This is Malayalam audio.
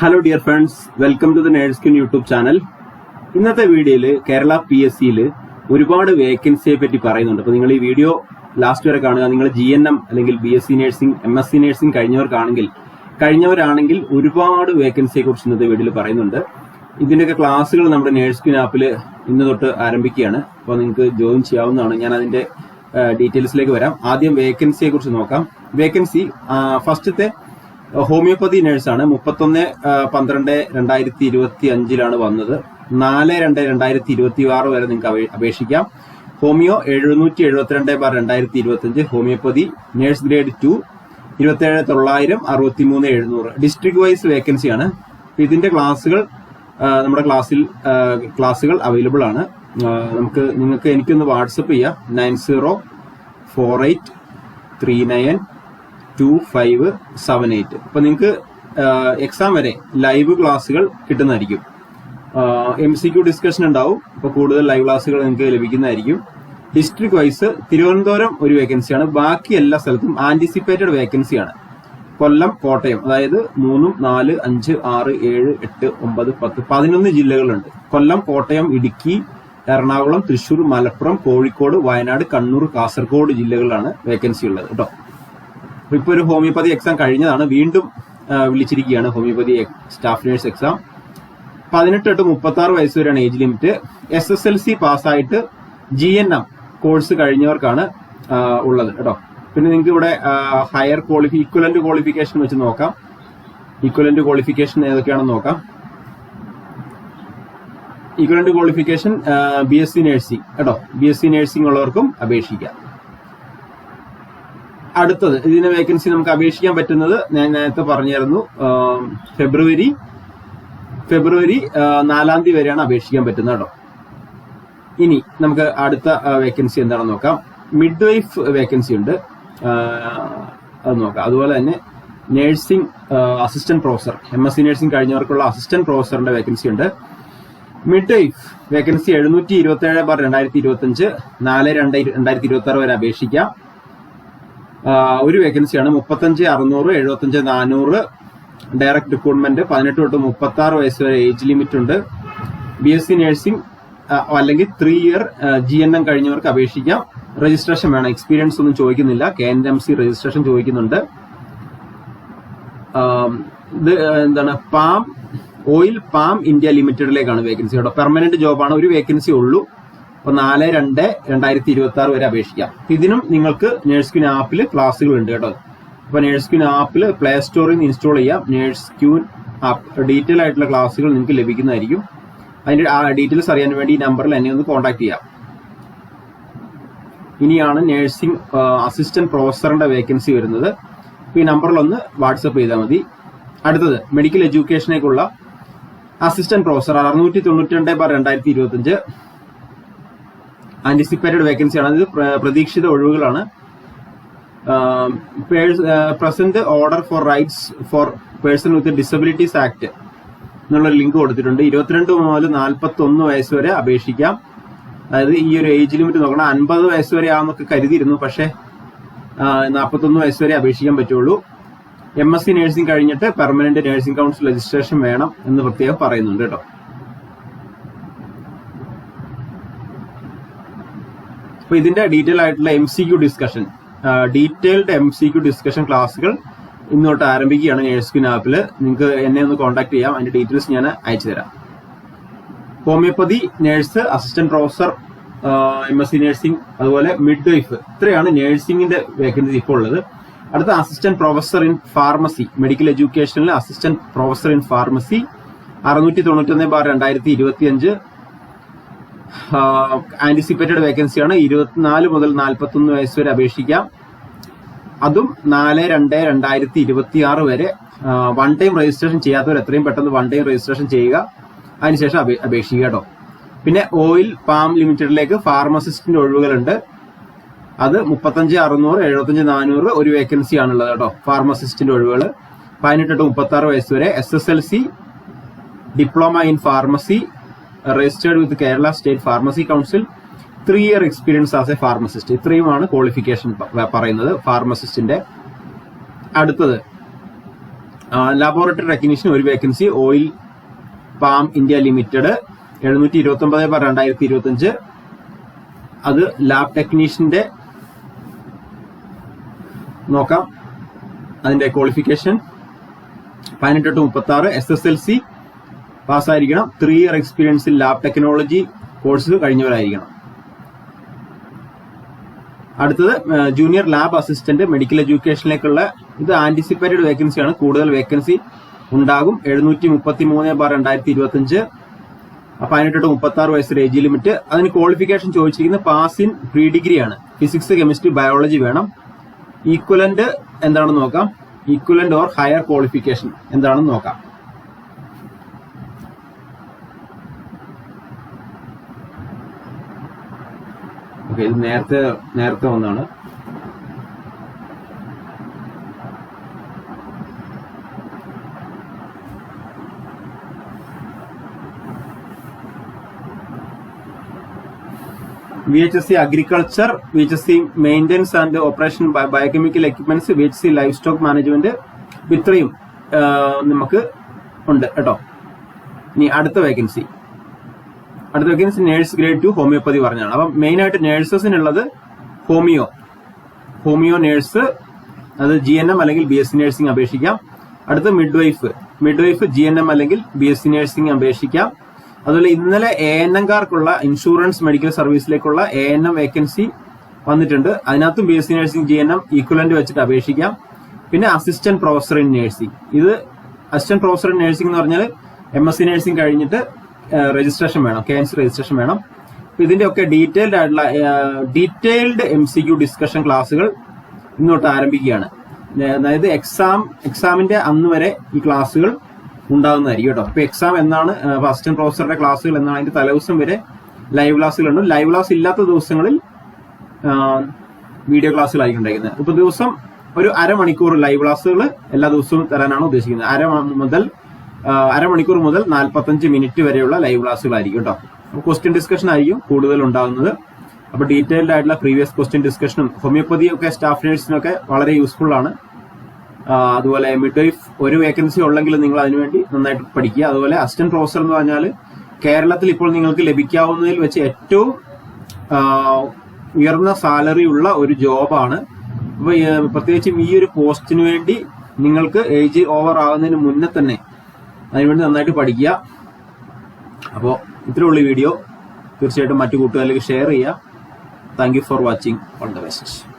Hello dear friends welcome to the Nursekin YouTube channel ഇന്നത്തെ വീഡിയോയിൽ കേരള പി എസ് സിയിൽ ഒരുപാട് വേക്കൻസിയെ പറ്റി പറയുന്നുണ്ട്. അപ്പോൾ നിങ്ങൾ ഈ വീഡിയോ ലാസ്റ്റ് വരെ കാണുക. നിങ്ങൾ ജി എൻ എം അല്ലെങ്കിൽ B S C nursing M S C nursing കഴിഞ്ഞവർക്കാണെങ്കിൽ കഴിഞ്ഞവരാണെങ്കിൽ ഒരുപാട് വേക്കൻസിയെ കുറിച്ച് ഇന്നത്തെ വീഡിയോയിൽ പറയുന്നുണ്ട്. ഇതിന്റെയൊക്കെ ക്ലാസ്സുകൾ നമ്മുടെ നേഴ്സ്കിൻ ആപ്പിൽ ഇന്ന് തൊട്ട് ആരംഭിക്കുകയാണ്. അപ്പോൾ നിങ്ങൾക്ക് ജോയിൻ ചെയ്യാവുന്നതാണ്. ഞാൻ അതിന്റെ ഡീറ്റെയിൽസിലേക്ക് വരാം. ആദ്യം വേക്കൻസിയെ കുറിച്ച് നോക്കാം. വേക്കൻസി ഫസ്റ്റത്തെ ഹോമിയോപ്പതി നേഴ്സാണ്. മുപ്പത്തൊന്ന് പന്ത്രണ്ട് രണ്ടായിരത്തി ഇരുപത്തി അഞ്ചിലാണ് വന്നത്. നാല് രണ്ട് രണ്ടായിരത്തി ഇരുപത്തി ആറ് വരെ നിങ്ങൾക്ക് അപേക്ഷിക്കാം. ഹോമിയോ എഴുന്നൂറ്റി എഴുപത്തിരണ്ട് ബാർ രണ്ടായിരത്തി ഇരുപത്തി അഞ്ച് ഹോമിയോപ്പതി നേഴ്സ് ഗ്രേഡ് ടു ഇരുപത്തേഴ് തൊള്ളായിരം അറുപത്തി മൂന്ന് എഴുന്നൂറ്. ഡിസ്ട്രിക്ട് വൈസ് വേക്കൻസിയാണ്. ഇതിന്റെ ക്ലാസ്സുകൾ നമ്മുടെ ക്ലാസ്സിൽ ക്ലാസ്സുകൾ അവൈലബിൾ ആണ്. നമുക്ക് നിങ്ങൾക്ക് എനിക്കൊന്ന് വാട്സപ്പ് ചെയ്യാം. Nine zero four eight three nine two five seven eight അപ്പം നിങ്ങൾക്ക് എക്സാം വരെ ലൈവ് ക്ലാസ്സുകൾ കിട്ടുന്നതായിരിക്കും. എം സി ക്യു ഡിസ്കഷൻ ഉണ്ടാവും. അപ്പോൾ കൂടുതൽ ലൈവ് ക്ലാസ്സുകൾ നിങ്ങൾക്ക് ലഭിക്കുന്നതായിരിക്കും. ഡിസ്ട്രിക്ട് വൈസ് തിരുവനന്തപുരം ഒരു വേക്കൻസിയാണ് ബാക്കി എല്ലാ സ്ഥലത്തും ആന്റിസിപ്പേറ്റഡ് വേക്കൻസിയാണ് കൊല്ലം കോട്ടയം അതായത് മൂന്നും നാല് അഞ്ച് ആറ് ഏഴ് എട്ട് ഒമ്പത് പത്ത് പതിനൊന്ന് ജില്ലകളുണ്ട്. കൊല്ലം കോട്ടയം ഇടുക്കി എറണാകുളം തൃശൂർ മലപ്പുറം കോഴിക്കോട് വയനാട് കണ്ണൂർ കാസർഗോഡ് ജില്ലകളിലാണ് വേക്കൻസി ഉള്ളത്. കേട്ടോ? അപ്പൊ ഇപ്പൊ ഒരു ഹോമിയോപ്പതി എക്സാം കഴിഞ്ഞതാണ്. വീണ്ടും വിളിച്ചിരിക്കുകയാണ് ഹോമിയോപ്പതി സ്റ്റാഫ് നേഴ്സ് എക്സാം പതിനെട്ട് തൊട്ട് മുപ്പത്തി ആറ് വയസ്സ് വരെയാണ് age limit S S L C പാസ്സായിട്ട് G N M course കഴിഞ്ഞവർക്കാണ് ഉള്ളത് കേട്ടോ. പിന്നെ നിങ്ങൾക്ക് ഇവിടെ ഹയർ ക്വാളിഫി ഇക്വലന്റ് ക്വാളിഫിക്കേഷൻ വെച്ച് നോക്കാം. ഇക്വലന്റ് ക്വാളിഫിക്കേഷൻ ഏതൊക്കെയാണെന്ന് നോക്കാം. Equivalent qualification B S C nursing കേട്ടോ. ബി എസ് സി നഴ്സിംഗ് ഉള്ളവർക്കും അപേക്ഷിക്കാം. അടുത്തത് ഇതിന് വേക്കൻസി നമുക്ക് അപേക്ഷിക്കാൻ പറ്റുന്നത് ഞാൻ നേരത്തെ പറഞ്ഞിരുന്നു ഫെബ്രുവരി ഫെബ്രുവരി നാലാം തീയതി വരെയാണ് അപേക്ഷിക്കാൻ പറ്റുന്നത് കേട്ടോ. ഇനി നമുക്ക് അടുത്ത വേക്കൻസി എന്താണെന്ന് നോക്കാം. മിഡ് വൈഫ് വേക്കൻസി ഉണ്ട് അത് നോക്കാം. അതുപോലെ തന്നെ nursing assistant professor M S C nursing കഴിഞ്ഞവർക്കുള്ള assistant പ്രൊഫസറിന്റെ വേക്കൻസി ഉണ്ട്. മിഡ് വൈഫ് വേക്കൻസി എഴുന്നൂറ്റി ഇരുപത്തി ഏഴ് ബാർ രണ്ടായിരത്തി ഇരുപത്തി അഞ്ച് നാല് രണ്ട് രണ്ടായിരത്തി ഇരുപത്തി ആറ് വരെ അപേക്ഷിക്കാം. ഒരു വേക്കൻസിയാണ് മുപ്പത്തഞ്ച് അറുന്നൂറ് എഴുപത്തഞ്ച് നാനൂറ് ഡയറക്ട് റിക്രൂട്ട്മെന്റ്. പതിനെട്ട് തൊട്ട് മുപ്പത്തി ആറ് വയസ്സ് വരെ ഏജ് ലിമിറ്റ് ഉണ്ട്. ബി എസ് സി നഴ്സിംഗ് അല്ലെങ്കിൽ three year G N M കഴിഞ്ഞവർക്ക് അപേക്ഷിക്കാം. രജിസ്ട്രേഷൻ വേണം. എക്സ്പീരിയൻസ് ഒന്നും ചോദിക്കുന്നില്ല. K N M C registration ചോദിക്കുന്നുണ്ട്. ഇത് എന്താണ്? പാം ഓയിൽ പാം ഇന്ത്യ ലിമിറ്റഡിലേക്കാണ് വേക്കൻസി. കേട്ടോ പെർമനന്റ് ജോബാണ് ഒരു വേക്കൻസി ഉള്ളൂ. അപ്പൊ നാല് രണ്ട് രണ്ടായിരത്തി ഇരുപത്തി ആറ് വരെ അപേക്ഷിക്കാം. ഇതിനും നിങ്ങൾക്ക് നേഴ്സ് ക്യൂൻ ആപ്പിൽ ക്ലാസ്സുകൾ ഉണ്ട് കേട്ടോ. അപ്പൊ നേഴ്സ് ക്യൂൻ ആപ്പിൽ പ്ലേ സ്റ്റോറിൽ നിന്ന് ഇൻസ്റ്റാൾ ചെയ്യാം. നേഴ്സ് ക്യൂൻ ആപ്പ് ഡീറ്റെയിൽ ആയിട്ടുള്ള ക്ലാസ്സുകൾ നിങ്ങൾക്ക് ലഭിക്കുന്നതായിരിക്കും. അതിന്റെ ഡീറ്റെയിൽസ് അറിയാൻ വേണ്ടി ഈ നമ്പറിൽ എന്നെ ഒന്ന് കോൺടാക്ട് ചെയ്യാം. ഇനിയാണ് നേഴ്സിംഗ് അസിസ്റ്റന്റ് പ്രൊഫസറിന്റെ വേക്കൻസി വരുന്നത്. ഈ നമ്പറിൽ ഒന്ന് വാട്സപ്പ് ചെയ്താൽ മതി. അടുത്തത് മെഡിക്കൽ എഡ്യൂക്കേഷനേക്കുള്ള അസിസ്റ്റന്റ് പ്രൊഫസർ അറുന്നൂറ്റി തൊണ്ണൂറ്റി രണ്ട് ബാർ രണ്ടായിരത്തി ഇരുപത്തി അഞ്ച് ആന്റിസിപ്പേറ്റഡ് വേക്കൻസിയാണ് അതായത് പ്രതീക്ഷിത ഒഴിവുകളാണ്. Present order for rights for person with disabilities act എന്നുള്ള ലിങ്ക് കൊടുത്തിട്ടുണ്ട്. ഇരുപത്തിരണ്ട് മുതൽ നാൽപ്പത്തി ഒന്ന് വയസ്സ് വരെ അപേക്ഷിക്കാം. അതായത് ഈ ഒരു ഏജ് ലിമിറ്റ് നോക്കണം. അൻപത് വയസ്സ് വരെ ആണെന്നൊക്കെ കരുതിയിരുന്നു. പക്ഷേ നാൽപ്പത്തൊന്ന് വയസ്സ് വരെ അപേക്ഷിക്കാൻ പറ്റുള്ളൂ. എം എസ് സി നഴ്സിംഗ് കഴിഞ്ഞിട്ട് പെർമനന്റ് നഴ്സിംഗ് കൗൺസിൽ രജിസ്ട്രേഷൻ വേണം എന്ന് പ്രത്യേകം പറയുന്നുണ്ട് കേട്ടോ. അപ്പൊ ഇതിന്റെ ഡീറ്റെയിൽ ആയിട്ടുള്ള M C Q discussion detailed M C Q discussion ക്ലാസ്സുകൾ ഇന്നോട്ട് ആരംഭിക്കുകയാണ് നേഴ്സ്കിൻ ആപ്പിൽ നിങ്ങൾക്ക് എന്നെ ഒന്ന് കോൺടാക്ട് ചെയ്യാം. അതിന്റെ ഡീറ്റെയിൽസ് ഞാൻ അയച്ചു തരാം. Homoeopathy nurse assistant professor M S C nursing അതുപോലെ മിഡ് വൈഫ് ഇത്രയാണ് നേഴ്സിംഗിന്റെ വേക്കൻസി ഇപ്പോൾ ഉള്ളത്. അടുത്ത assistant professor in pharmacy medical എഡ്യൂക്കേഷനിൽ assistant professor in pharmacy അറുന്നൂറ്റി തൊണ്ണൂറ്റി ഒന്ന് ബാർ രണ്ടായിരത്തി ഇരുപത്തി അഞ്ച് ആന്റിസിപ്പേറ്റഡ് വേക്കൻസിയാണ് ഇരുപത്തിനാല് മുതൽ നാൽപ്പത്തൊന്ന് വയസ്സ് വരെ അപേക്ഷിക്കാം. അതും നാല് രണ്ട് രണ്ടായിരത്തി ഇരുപത്തി ആറ് വരെ വൺ ടൈം രജിസ്ട്രേഷൻ ചെയ്യാത്തവർ എത്രയും പെട്ടെന്ന് വൺ ടൈം രജിസ്ട്രേഷൻ ചെയ്യുക. അതിനുശേഷം അപേ- അപേക്ഷിക്കുക കേട്ടോ. പിന്നെ ഓയിൽ പാം ലിമിറ്റഡിലേക്ക് ഫാർമസിസ്റ്റിന്റെ ഒഴിവുകളുണ്ട്. അത് മുപ്പത്തഞ്ച് അറുന്നൂറ് എഴുപത്തഞ്ച് നാനൂറ് ഒരു വേക്കൻസി ആണുള്ളത് കേട്ടോ ഫാർമസിസ്റ്റിന്റെ ഒഴിവുകൾ. പതിനെട്ട് ടു മുപ്പത്തി ആറ് വയസ്സ് വരെ S S L C diploma in pharmacy registered with Kerala state pharmacy council three year experience as a pharmacist ഇത്രയുമാണ് ക്വാളിഫിക്കേഷൻ പറയുന്നത് ഫാർമസിസ്റ്റിന്റെ അടുത്തത്. ലാബോറട്ടറി ടെക്നീഷ്യൻ ഒരു vacancy oil palm India limited എഴുന്നൂറ്റി ഇരുപത്തി ഒമ്പത് ബാർ രണ്ടായിരത്തി ഇരുപത്തി അഞ്ച് അത് ലാബ് ടെക്നീഷ്യന്റെ നോക്കാം. അതിന്റെ ക്വാളിഫിക്കേഷൻ പതിനെട്ട് ടു മുപ്പത്തി ആറ് S S L C പാസ്സായിരിക്കണം. Three year experience in lab technology course കഴിഞ്ഞവരായിരിക്കണം. അടുത്തത് ജൂനിയർ ലാബ് അസിസ്റ്റന്റ് മെഡിക്കൽ എഡ്യൂക്കേഷനിലേക്കുള്ള ഇത് ആന്റിസിപ്പേറ്റഡ് വേക്കൻസിയാണ് കൂടുതൽ വേക്കൻസി ഉണ്ടാകും. എഴുന്നൂറ്റി മുപ്പത്തി മൂന്ന് ബാർ രണ്ടായിരത്തി ഇരുപത്തി അഞ്ച് പതിനെട്ട് ടു മുപ്പത്തി ആറ് വയസ്സ് ഏജ് ലിമിറ്റ് അതിന് ക്വാളിഫിക്കേഷൻ ചോദിച്ചിരിക്കുന്നത് പാസ് ഇൻ പ്രീ ആണ്. ഫിസിക്സ് കെമിസ്ട്രി ബയോളജി വേണം. ഈക്വലന്റ് എന്താണെന്ന് നോക്കാം? ഈക്വലന്റ് ഓർ ഹയർ ക്വാളിഫിക്കേഷൻ എന്താണെന്ന് നോക്കാം. ഓക്കെ ഇത് നേരത്തെ നേരത്തെ ഒന്നാണ് V H S C agriculture V H S C maintenance and operation biochemical equipments V H C life stock management ഇത്രയും നമുക്ക് ഉണ്ട് കേട്ടോ. ഇനി അടുത്ത വേക്കൻസി അടുത്ത നേഴ്സ് ഗ്രേഡ് ടു ഹോമിയോപ്പതി പറഞ്ഞാണ് അപ്പം മെയിൻ ആയിട്ട് നേഴ്സസിനുള്ളത് ഹോമിയോ. ഹോമിയോ നേഴ്സ് അത് ജി എൻ എം അല്ലെങ്കിൽ ബി എസ് സി നേഴ്സിംഗ് അപേക്ഷിക്കാം. അടുത്ത midwife midwife G N M അല്ലെങ്കിൽ ബി എസ് സി നേഴ്സിംഗ് അപേക്ഷിക്കാം. അതുപോലെ ഇന്നലെ എ എൻ എംകാർക്കുള്ള ഇൻഷുറൻസ് മെഡിക്കൽ സർവീസിലേക്കുള്ള എ എൻ എം വേക്കൻസി വന്നിട്ടുണ്ട്. അതിനകത്തും B S C nursing G N M equivalent വെച്ചിട്ട് അപേക്ഷിക്കാം. പിന്നെ അസിസ്റ്റന്റ് പ്രൊഫസർ ഇൻ നഴ്സിംഗ് ഇത് അസിസ്റ്റന്റ് പ്രൊഫസർ ഇൻ നഴ്സിംഗ് എന്ന് പറഞ്ഞാൽ എം എസ് സി നഴ്സിംഗ് കഴിഞ്ഞിട്ട് രജിസ്ട്രേഷൻ വേണം കെ രജിസ്ട്രേഷൻ വേണം. ഇതിന്റെ ഒക്കെ ഡീറ്റെയിൽഡ് ആയിട്ടുള്ള detailed M C Q discussion ക്ലാസ്സുകൾ ഇന്നോട്ട് ആരംഭിക്കുകയാണ്. അതായത് എക്സാം എക്സാമിന്റെ അന്ന് വരെ ഈ ക്ലാസ്സുകൾ ഉണ്ടാകുന്നതായിരിക്കും കേട്ടോ. അപ്പൊ എക്സാം എന്നാണ് ഫസ്റ്റ് ആൻഡ് പ്രൊഫസറുടെ ക്ലാസ്സുകൾ എന്നാണ് അതിന്റെ തലേദിവസം വരെ ലൈവ് ക്ലാസ്സുകളുണ്ട് ലൈവ് ക്ലാസ് ഇല്ലാത്ത ദിവസങ്ങളിൽ വീഡിയോ ക്ലാസ്സുകളായിരിക്കും ഉണ്ടായിരിക്കുന്നത് ഇപ്പൊ ദിവസം ഒരു അരമണിക്കൂർ ലൈവ് ക്ലാസ്സുകൾ എല്ലാ ദിവസവും തരാനാണ് ഉദ്ദേശിക്കുന്നത്. അര മുതൽ അരമണിക്കൂർ മുതൽ നാൽപ്പത്തഞ്ച് മിനിറ്റ് വരെയുള്ള ലൈവ് ക്ലാസ്സുകളായിരിക്കും കേട്ടോ ക്വസ്റ്റ്യൻ ഡിസ്കഷൻ ആയിരിക്കും കൂടുതൽ ഉണ്ടാകുന്നത്. അപ്പൊ ഡീറ്റെയിൽഡ് ആയിട്ടുള്ള പ്രീവിയസ് ക്വസ്റ്റ്യൻ ഡിസ്കഷനും ഹോമിയോപ്പതി ഒക്കെ സ്റ്റാഫ് നേഴ്സിനൊക്കെ വളരെ യൂസ്ഫുൾ ആണ്. അതുപോലെ മിഡ് വൈഫ് ഒരു വേക്കൻസി ഉള്ളെങ്കിൽ നിങ്ങൾ അതിനുവേണ്ടി നന്നായിട്ട് പഠിക്കുക. അതുപോലെ അസിസ്റ്റന്റ് പ്രൊഫസർ എന്ന് പറഞ്ഞാൽ കേരളത്തിൽ ഇപ്പോൾ നിങ്ങൾക്ക് ലഭിക്കാവുന്നതിൽ വെച്ച് ഏറ്റവും ഉയർന്ന സാലറി ഉള്ള ഒരു ജോബാണ് അപ്പൊ ഈ, പ്രത്യേകിച്ചും ഈ ഒരു പോസ്റ്റിന് വേണ്ടി നിങ്ങൾക്ക് ഏജ് ഓവർ ആകുന്നതിന് മുന്നേ തന്നെ അതിനുവേണ്ടി നന്നായിട്ട് പഠിക്കുക. അപ്പോൾ ഇത്രയുള്ള വീഡിയോ. തീർച്ചയായിട്ടും മറ്റു കൂട്ടുകാരിലേക്ക് ഷെയർ ചെയ്യുക. Thank you for watching all the best